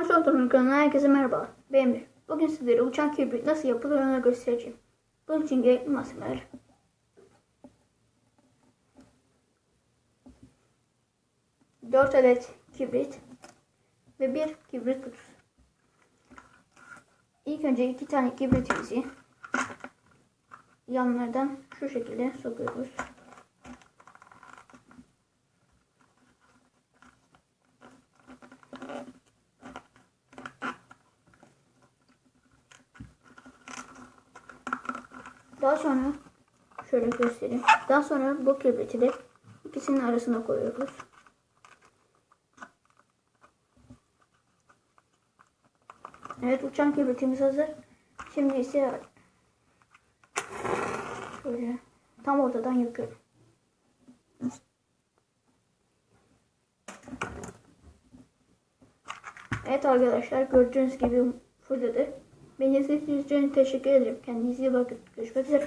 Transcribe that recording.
Ağaç Oturun herkese merhaba. Ben Emir. Bugün sizlere uçan kibrit nasıl yapılır onu göstereceğim. Bunun için gerekli malzemeler. Dört adet kibrit ve bir kibrit kutusu. İlk önce iki tane kibritimizi yanlardan şu şekilde sokuyoruz. Daha sonra şöyle göstereyim. Daha sonra bu kibriti de ikisinin arasına koyuyoruz. Evet uçan kibritimiz hazır. Şimdi ise şöyle tam ortadan yakıyorum. Evet arkadaşlar gördüğünüz gibi fırladı. Beni izlediğiniz için teşekkür ederim. Kendinize iyi bakın. Görüşmek üzere.